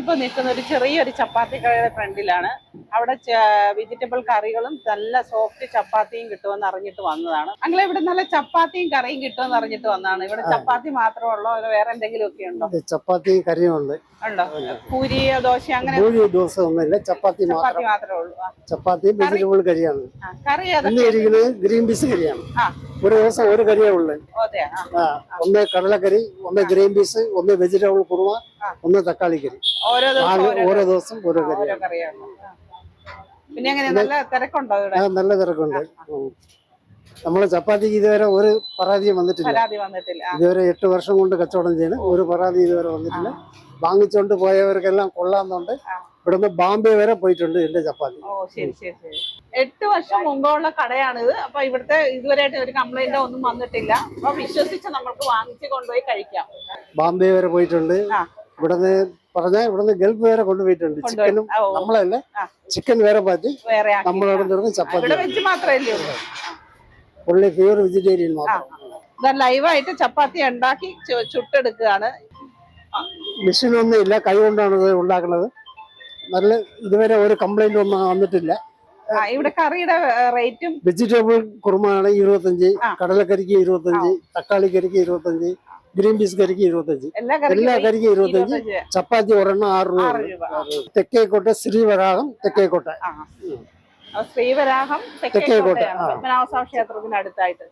ഞാനിപ്പോ നിൽക്കുന്ന ഒരു ചെറിയൊരു ചപ്പാത്തി കടയുടെ ഫ്രണ്ടിലാണ്. അവിടെ വെജിറ്റബിൾ കറികളും നല്ല സോഫ്റ്റ് ചപ്പാത്തിയും കിട്ടുമെന്ന് അറിഞ്ഞിട്ട് വന്നതാണ്. അങ്ങനെ ഇവിടെ നല്ല ചപ്പാത്തിയും കറിയും കിട്ടുമെന്ന് അറിഞ്ഞിട്ട് വന്നതാണ്. ഇവിടെ ചപ്പാത്തി മാത്രമേ ഉള്ളൂ അതോ വേറെ എന്തെങ്കിലും ഒക്കെ ഉണ്ടോ ചപ്പാത്തി കറിയുണ്ട് ഉണ്ടോ. പൂരി ദോശ അങ്ങനെ ദിവസം ഒന്നുമില്ല ചപ്പാത്തി ചപ്പാത്തി മാത്രമേ ഉള്ളൂ. ചപ്പാത്തിയും ചപ്പാത്തി വെജിറ്റബിൾ കറിയാണ്. കറി ഗ്രീൻ പീസ് കറിയാണ്. ഒരു ദിവസം ഒരു കറിയേ ഉള്ളു. ആ. ഒന്ന് കടലക്കറി ഒന്ന് ഗ്രീൻ പീസ് ഒന്ന് വെജിറ്റബിൾ കുറുമ. ഒന്ന് തക്കാളി കറി. ഓരോ ദിവസം ഓരോ കറിയാണ്. പിന്നെ നല്ല തിരക്കുണ്ടോ നമ്മളെ ചപ്പാത്തിക്ക് ഇതുവരെ ഒരു പരാതിയും വന്നിട്ടില്ല. പരാതി വന്നിട്ടില്ല. ആ. ഇതുവരെ എട്ട് വർഷം കൊണ്ട് കച്ചവടം ചെയ്യണം ഒരു പരാതി ഇതുവരെ വന്നിട്ടില്ല. വാങ്ങിച്ചോണ്ട് പോയവർക്കെല്ലാം കൊള്ളാന്നുണ്ട്. ആ. ഇവിടുന്ന് ബാംബെ വരെ പോയിട്ടുണ്ട് എന്റെ ചപ്പാത്തി. ഓ ശരി ശരി ശരി. എട്ട് വർഷം മുമ്പുള്ള കടയാണിത്. അപ്പൊ ഇവിടുത്തെ ഇതുവരെയായിട്ട് ഒരു കംപ്ലൈന്റോ ഒന്നും വന്നിട്ടില്ല. അപ്പൊ വിശ്വസിച്ച് നമ്മൾക്ക് വാങ്ങിച്ച് കൊണ്ടുപോയി കഴിക്കാം. ബാംബെ വരെ പോയിട്ടുണ്ട്. ആ. ഇവിടുന്ന് പറഞ്ഞാൽ ഇവിടുന്ന് ഗൾഫ് വരെ കൊണ്ടുപോയിട്ടുണ്ട്. കൊണ്ടുപോയി. ചിക്കനും നമ്മളല്ലേ ഓ. നമ്മളല്ല. ആ. ചിക്കൻ വേറെ പാറ്റി. വേറെ. നമ്മളവിടെ നിന്ന് ചപ്പാത്തി ഇവിടെ വെച്ച് മാത്രമല്ലേ ഉള്ളൂ. പുള്ളി പ്യൂർ വെജിറ്റേറിയൻ മാത്രം. ഇതാ ലൈവായിട്ട് ചപ്പാത്തി ഉണ്ടാക്കി ചുട്ടെടുക്കുകയാണ്. മെഷീനൊന്നും ഇല്ല കൈ കൊണ്ടാണ് ഇത് ഉണ്ടാക്കുന്നത്. നല്ല ഇതുവരെ ഒരു കംപ്ലൈന്റ് ഒന്നും വന്നിട്ടില്ല. ഇവിടെ കറിയുടെ റേറ്റും വെജിറ്റബിൾ കുറുമാണ് ഇരുപത്തഞ്ച്. കടലക്കറിക്ക് ഇരുപത്തഞ്ച് തക്കാളി കറിക്ക് ഇരുപത്തഞ്ച് ഗ്രീൻ പീസ് കറിക്ക് ഇരുപത്തഞ്ച്. എല്ലാ കറിക്കും ഇരുപത്തഞ്ച്. ചപ്പാത്തി ഒരെണ്ണം ആറ് രൂപ. തെക്കേക്കോട്ടെ രൂപ. തെക്കേക്കോട്ടെ ശ്രീവരാഹം തെക്കേക്കോട്ട. പത്മനാഭസ്വാമി ക്ഷേത്രത്തിന് അടുത്തായിട്ട്